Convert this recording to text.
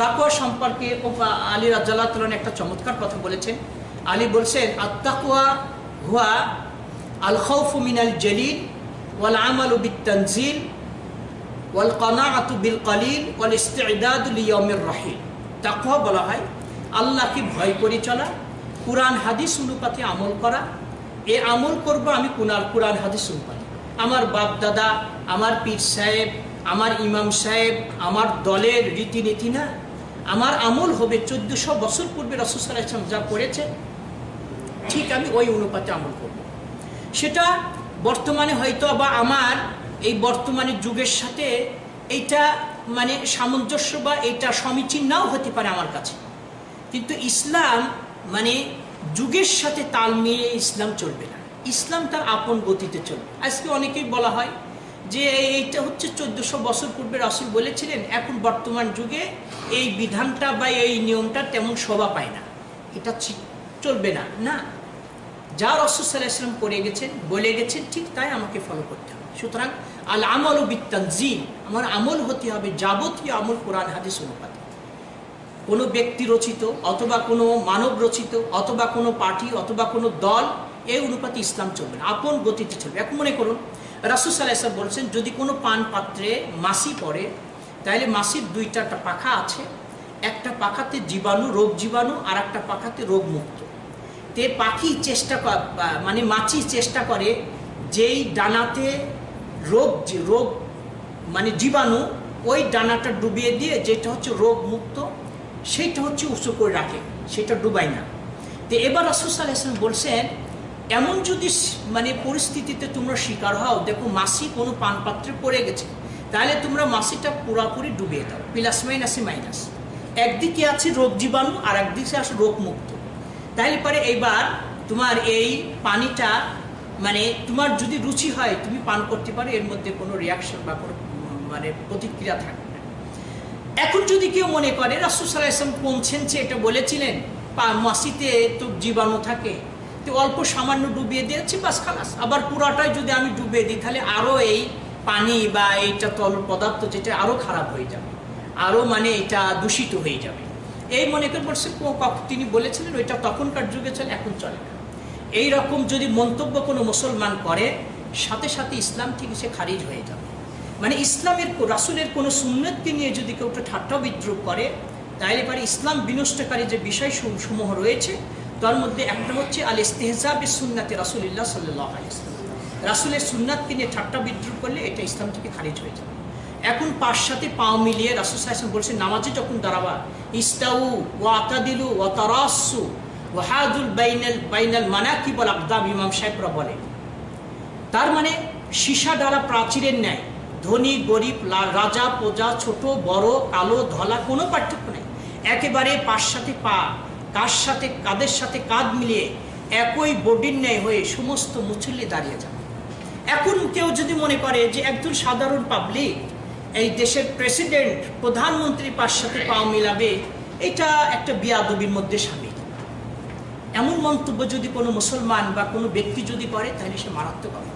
তাকুয়া সম্পর্কে আলী আলী রাজ্লাহ একটা চমৎকার কথা বলেছেন। আলী বলছেন আত্মাকুয়া হুয়া আল খৌফ মিনাল জলিল ওয়াল আমাল বিত তনজিল ওয়াল কনাআতু বিল কলিল ওয়াল ইস্তিদাদু লিয়াউমির রহিল তাকওয়া বলা হয়, আল্লাহকে ভয় করে চলা, কুরআন, হাদিস অনুপাতে আমল করা। এ আমল করব আমি কুনাল কুরআন, হাদিস অনুপাতে। আমার বাপ দাদা আমার পীর সাহেব, আমার ইমাম সাহেব, আমার দলের রীতিনীতি না আমার আমল হবে চোদ্দশো বছর পূর্বে রসুসাল্লাহ ইসলাম যা করেছে, ঠিক আমি ওই অনুপাতে আমল করব। সেটা বর্তমানে হয়তো বা আমার এই বর্তমানে যুগের সাথে এইটা মানে সামঞ্জস্য বা এটা সমীচীন নাও হতে পারে আমার কাছে। কিন্তু ইসলাম মানে যুগের সাথে তাল মিলিয়ে ইসলাম চলবে না। ইসলাম তার আপন গতিতে চলবে। আজকে অনেকেই বলা হয় যে এইটা হচ্ছে চোদ্দশো বছর পূর্বে রাসুল বলেছিলেন, এখন বর্তমান যুগে এই বিধানটা বা এই নিয়মটা তেমন শোভা পায় না। এটা চলবে না। না, যা রসুসাল্লাহ ইসলাম করে গেছেন, বলে গেছেন, ঠিক তাই আমাকে ফলো করতে হবে। সুতরাং আল আমল ও বিত্তানজিম আমার আমল হতে হবে যাবতীয় আমল কোরআন, হাদিস অনুপাতে কোনো ব্যক্তি রচিত অথবা কোনো মানব রচিত অথবা কোনো পার্টি অথবা কোনো দল, এই অনুপাতে ইসলাম চলবে না। আপন গতিতে চলবে। এখন মনে করুন রাসুল ইসলাম বলছেন, যদি কোনো পান পাত্রে মাসি পড়ে, তাহলে মাসির দুইটা পাখা আছে। একটা পাখাতে জীবাণু, রোগ জীবাণু, আর একটা পাখাতে রোগ মুক্ত। তে পাখি চেষ্টা মানে মাছি চেষ্টা করে, যেই ডানাতে রোগ রোগ মানে জীবাণু, ওই ডানাটা ডুবিয়ে দিয়ে যেটা হচ্ছে রোগ মুক্ত সেইটা হচ্ছে উঁচু করে রাখে, সেটা ডুবাই না। তো এবার রাসুসাল ইসলাম বলছেন এমন যদি মানে পরিস্থিতিতে তোমরা শিকার হও, দেখো মাসি কোনো পান পাত্রে পড়ে গেছে, তাহলে তোমরা মাসিটা পুরাপুরি ডুবিয়ে দাও প্লাস মাইনাসে মাইনাস একদিকে আছে রোগ জীবাণু, আর একদিকে আছে রোগ মুক্ত। তাইলে পরে এইবার তোমার এই পানিটা মানে তোমার যদি রুচি হয়, তুমি পান করতে পারো, এর মধ্যে কোনো রিয়াকশন বা কোনো মানে প্রতিক্রিয়া থাকবে না। এখন যদি কেউ মনে করে রাসুসাল্লাহ ইসলাম পৌঁছেন যে এটা বলেছিলেন মাসিতে তো জীবাণু থাকে অল্প সামান্য ডুবিয়ে দিয়েছি বাস খালাস আবার পুরাটাই যদি আমি ডুবিয়ে দিই, তাহলে আরও এই পানি বা এইটা তরল পদার্থ যেটা আরও খারাপ হয়ে যাবে। আরও মানে এটা দূষিত হয়ে যাবে। এই মনে করে বলছে তিনি বলেছিলেন, ওইটা তখনকার যুগে চলে, এখন চলে না। এই রকম যদি মন্তব্য কোনো মুসলমান করে, সাথে সাথে ইসলাম থেকে সে খারিজ হয়ে যাবে। মানে ইসলামের রাসূলের কোনো সুন্নতকে নিয়ে যদি কেউ ঠাট্টা বিদ্রুপ করে তাহলে পরে ইসলাম বিনষ্টকারী যে বিষয় সমূহ রয়েছে তার মধ্যে একটা হচ্ছে আল ইস্তেহজাব সুন্নাতে রাসুলিল্লাহ সাল্লাহ রাসুলের সুন্নাতকে নিয়ে ঠাট্টা বিদ্রুপ করলে এটা ইসলাম থেকে খারিজ হয়ে যাবে এখন পাঁচ সাথে পাও মিলিয়ে রাসুল সাহেব বলছে নামাজে যখন দাঁড়াবা, ইস্তাউ ও আতাদিলু ও তারাসু ও হাদুল বাইনাল বাইনাল মানাকিবল আকদাম ইমাম সাহেবরা বলে তার মানে সীসা দ্বারা প্রাচীরের ন্যায় ধনী, গরিব রাজা, প্রজা, ছোট, বড়, কালো, ধলা কোনো পার্থক্য নেই। একেবারে পাশ সাথে পা কার সাথে, কাদের সাথে কাঁধ মিলিয়ে একই বডির ন্যায় হয়ে সমস্ত মুচল্লি দাঁড়িয়ে যাবে? এখন কেউ যদি মনে করে যে একজন সাধারণ পাবলিক এই দেশের প্রেসিডেন্ট প্রধানমন্ত্রী পাশ সাথে পা মিলাবে, এটা একটা বিয়াদবির মধ্যে সামিল। এমন মন্তব্য যদি কোনো মুসলমান বা কোনো ব্যক্তি যদি করে, তাহলে সে মারাত্মক অপরাধ